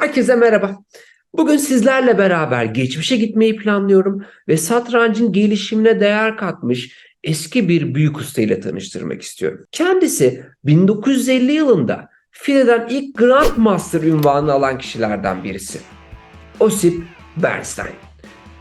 Herkese merhaba. Bugün sizlerle beraber geçmişe gitmeyi planlıyorum ve satrancın gelişimine değer katmış eski bir büyük usta ile tanıştırmak istiyorum. Kendisi 1950 yılında File'den ilk Grandmaster ünvanını alan kişilerden birisi. Osip Bernstein.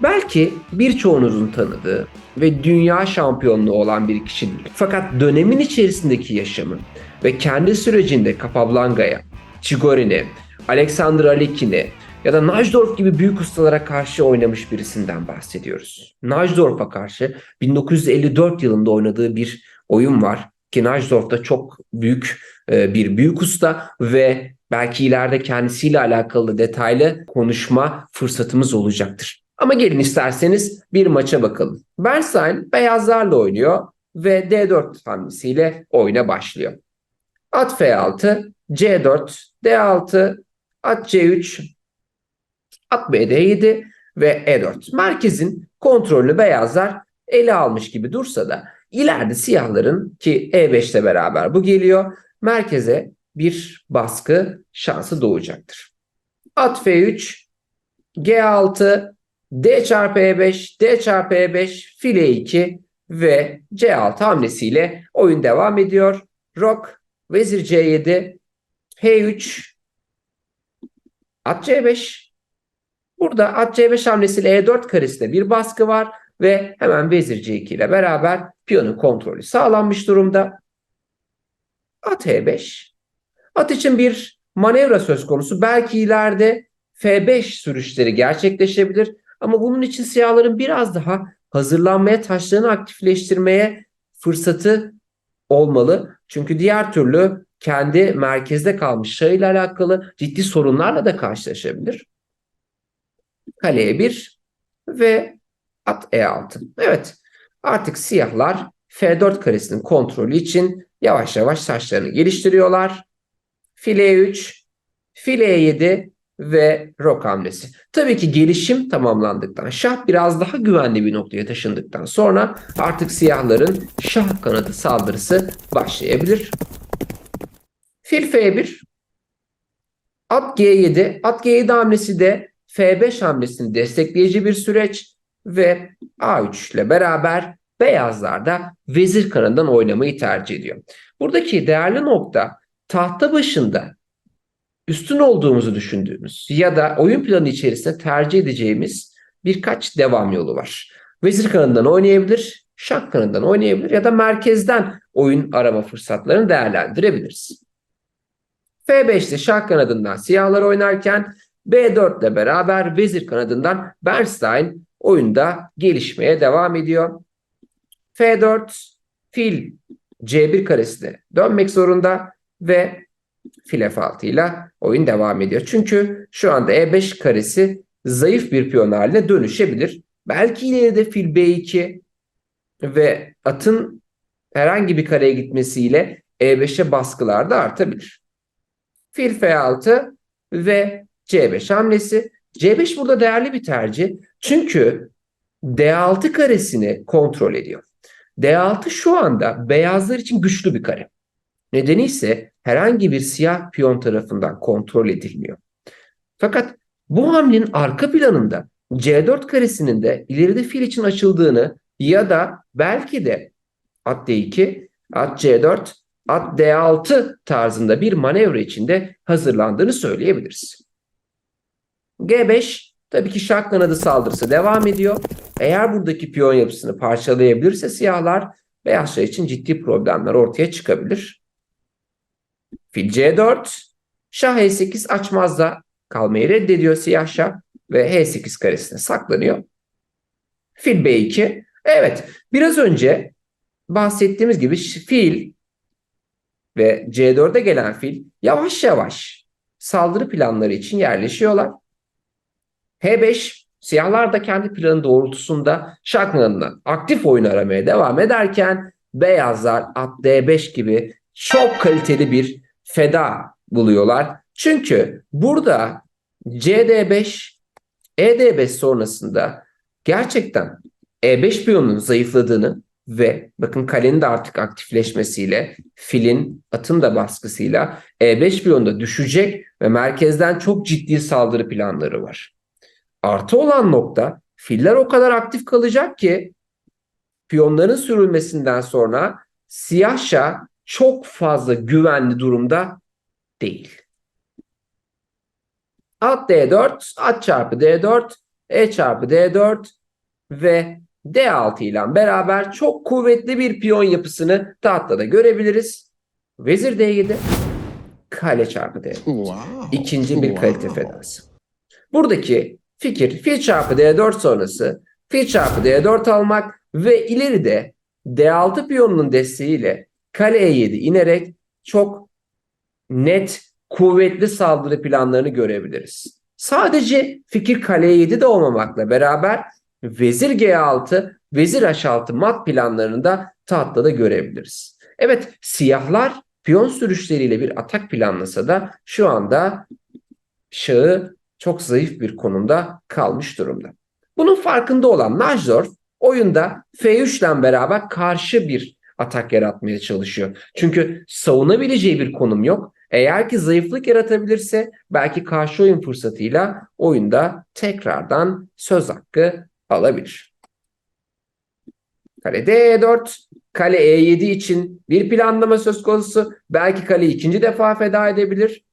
Belki birçoğunuzun tanıdığı ve dünya şampiyonluğu olan bir kişi değil. Fakat dönemin içerisindeki yaşamı ve kendi sürecinde Capablanca'ya, Chigorin'e, Alexander Alekhine ya da Najdorf gibi büyük ustalara karşı oynamış birisinden bahsediyoruz. Najdorf'a karşı 1954 yılında oynadığı bir oyun var ki Najdorf da çok büyük e, bir büyük usta ve belki ileride kendisiyle alakalı detaylı konuşma fırsatımız olacaktır. Ama gelin isterseniz bir maça bakalım. Bernstein beyazlarla oynuyor ve D4 hamlesiyle oyuna başlıyor. At F6, C4, D6, at C3, at BD7 ve E4. Merkezin kontrolünü beyazlar ele almış gibi dursa da ileride siyahların ki E5 ile beraber bu geliyor merkeze bir baskı şansı doğacaktır. At F3, G6, D çarpı E5, D çarpı E5, file 2 ve C6 hamlesiyle oyun devam ediyor. Rok, Vezir C7, H3, At C5. Burada at C5 hamlesiyle E4 karesinde bir baskı var ve hemen Vezir C2 ile beraber piyonun kontrolü sağlanmış durumda. At E5. At için bir manevra söz konusu. Belki ileride F5 sürüşleri gerçekleşebilir. Ama bunun için siyahların biraz daha hazırlanmaya, taşlarını aktifleştirmeye fırsatı olmalı. Çünkü diğer türlü kendi merkezde kalmış şahıyla alakalı ciddi sorunlarla da karşılaşabilir. Kaleye 1 ve at E6. Evet artık siyahlar F4 karesinin kontrolü için yavaş yavaş taşlarını geliştiriyorlar. File 3, file 7 ve rok hamlesi. Tabii ki gelişim tamamlandıktan, şah biraz daha güvenli bir noktaya taşındıktan sonra artık siyahların şah kanadı saldırısı başlayabilir. Fil F1, at G7, at G7 hamlesi de F5 hamlesini destekleyici bir süreç ve A3 ile beraber beyazlar da vezir kanadından oynamayı tercih ediyor. Buradaki değerli nokta tahta başında üstün olduğumuzu düşündüğümüz ya da oyun planı içerisinde tercih edeceğimiz birkaç devam yolu var. Vezir kanadından oynayabilir, şah kanadından oynayabilir ya da merkezden oyun arama fırsatlarını değerlendirebiliriz. F5'te şah kanadından siyahlar oynarken B4 ile beraber vezir kanadından Bernstein oyunda gelişmeye devam ediyor. F4 fil C1 karesine dönmek zorunda ve fil F6 ile oyun devam ediyor. Çünkü şu anda E5 karesi zayıf bir piyon haline dönüşebilir. Belki ileride fil B2 ve atın herhangi bir kareye gitmesiyle E5'e baskılar da artabilir. Fil F6 ve C5 hamlesi. C5 burada değerli bir tercih. Çünkü D6 karesini kontrol ediyor. D6 şu anda beyazlar için güçlü bir kare. Nedeni ise herhangi bir siyah piyon tarafından kontrol edilmiyor. Fakat bu hamlenin arka planında C4 karesinin de ileride fil için açıldığını ya da belki de at D2, at C4, at D6 tarzında bir manevra içinde hazırlandığını söyleyebiliriz. G5 tabii ki şah kanadı saldırısı devam ediyor. Eğer buradaki piyon yapısını parçalayabilirse siyahlar beyazlar için ciddi problemler ortaya çıkabilir. Fil C4, şah E8 açmazda kalmayı reddediyor siyah şah ve H8 karesine saklanıyor. Fil B2. Evet biraz önce bahsettiğimiz gibi fil ve C4'e gelen fil yavaş yavaş saldırı planları için yerleşiyorlar. H5 siyahlar da kendi planı doğrultusunda şaklanına aktif oyun aramaya devam ederken beyazlar at D5 gibi çok kaliteli bir feda buluyorlar. Çünkü burada CD5 ED5 sonrasında gerçekten E5 piyonunun zayıfladığını ve bakın kalenin de artık aktifleşmesiyle filin atın da baskısıyla E5 piyonda düşecek ve merkezden çok ciddi saldırı planları var. Artı olan nokta filler o kadar aktif kalacak ki piyonların sürülmesinden sonra siyah şah çok fazla güvenli durumda değil. At D4, at çarpı D4, E çarpı D4 ve D6 ile beraber çok kuvvetli bir piyon yapısını tahtada görebiliriz. Vezir D7, kale çarpı D4. Wow. İkinci bir kalite Wow. fedası. Buradaki fikir fil çarpı D4 sonrası fil çarpı D4 almak ve ileride D6 piyonunun desteğiyle kale E7 inerek çok net kuvvetli saldırı planlarını görebiliriz. Sadece fikir kale E7 de olmamakla beraber vezir G6, vezir H6 mat planlarını da tahtada görebiliriz. Evet siyahlar piyon sürüşleriyle bir atak planlasa da şu anda şahı çok zayıf bir konumda kalmış durumda. Bunun farkında olan Najdorf oyunda F3 ile beraber karşı bir atak yaratmaya çalışıyor. Çünkü savunabileceği bir konum yok. Eğer ki zayıflık yaratabilirse belki karşı oyun fırsatıyla oyunda tekrardan söz hakkı alabilir. Kale D4, kale E7 için bir planlama söz konusu. Belki kaleyi ikinci defa feda edebilir.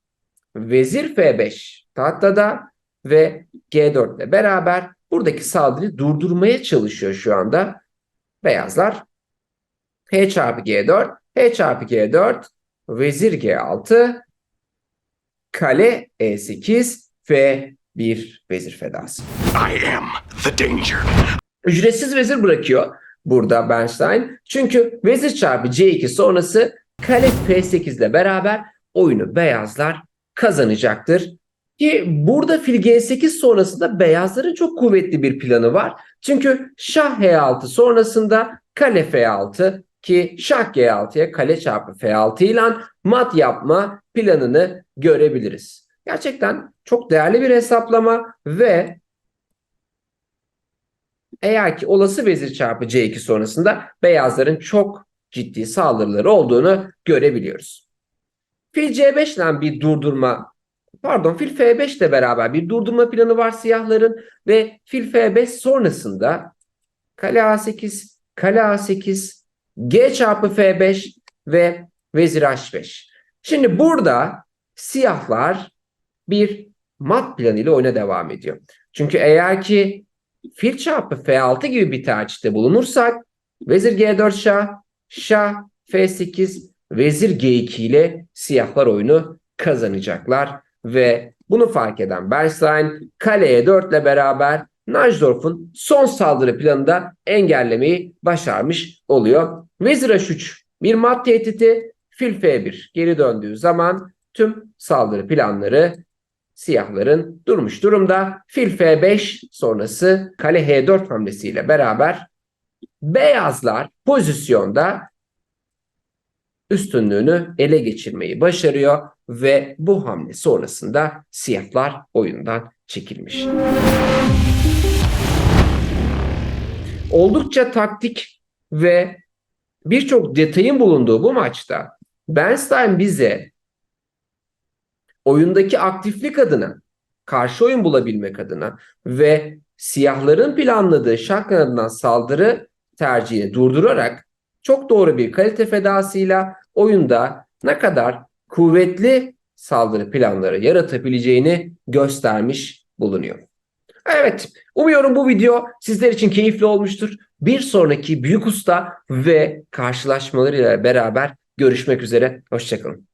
Vezir F5 tahtada ve G4 ile beraber buradaki saldırıyı durdurmaya çalışıyor şu anda. Beyazlar H çarpı G4, H çarpı G4, Vezir G6, Kale E8 ve bir vezir fedası. I am the danger. Ücretsiz vezir bırakıyor burada Bernstein. Çünkü vezir çarpı C2 sonrası kale F8 ile beraber oyunu beyazlar kazanacaktır. Ki burada fil G8 sonrasında beyazların çok kuvvetli bir planı var. Çünkü şah H6 sonrasında kale F6 ki şah G6'ya kale çarpı F6 ile mat yapma planını görebiliriz. Gerçekten çok değerli bir hesaplama ve eğer ki olası vezir çarpı C2 sonrasında beyazların çok ciddi saldırıları olduğunu görebiliyoruz. Fil C5 ile bir durdurma pardon fil F5 ile beraber bir durdurma planı var siyahların ve fil F5 sonrasında kale A8, kale A8, G çarpı F5 ve vezir H5. Şimdi burada siyahlar bir mat planıyla oyuna devam ediyor. Çünkü eğer ki fil çarpı F6 gibi bir tercihte bulunursak vezir G4 şah, şah F8, vezir G2 ile siyahlar oyunu kazanacaklar ve bunu fark eden Bernstein kale E4 ile beraber Najdorf'un son saldırı planını da engellemeyi başarmış oluyor. Vezir H3 bir mat tehdidi, fil F1 geri döndüğü zaman tüm saldırı planları siyahların durmuş durumda. Fil F5 sonrası kale H4 hamlesiyle beraber beyazlar pozisyonda üstünlüğünü ele geçirmeyi başarıyor ve bu hamle sonrasında siyahlar oyundan çekilmiş. Oldukça taktik ve birçok detayın bulunduğu bu maçta Bernstein bize oyundaki aktiflik adına, karşı oyun bulabilmek adına ve siyahların planladığı şah kanadından saldırı tercihini durdurarak çok doğru bir kalite fedasıyla oyunda ne kadar kuvvetli saldırı planları yaratabileceğini göstermiş bulunuyor. Evet, umuyorum bu video sizler için keyifli olmuştur. Bir sonraki büyük usta ve karşılaşmalarıyla beraber görüşmek üzere. Hoşçakalın.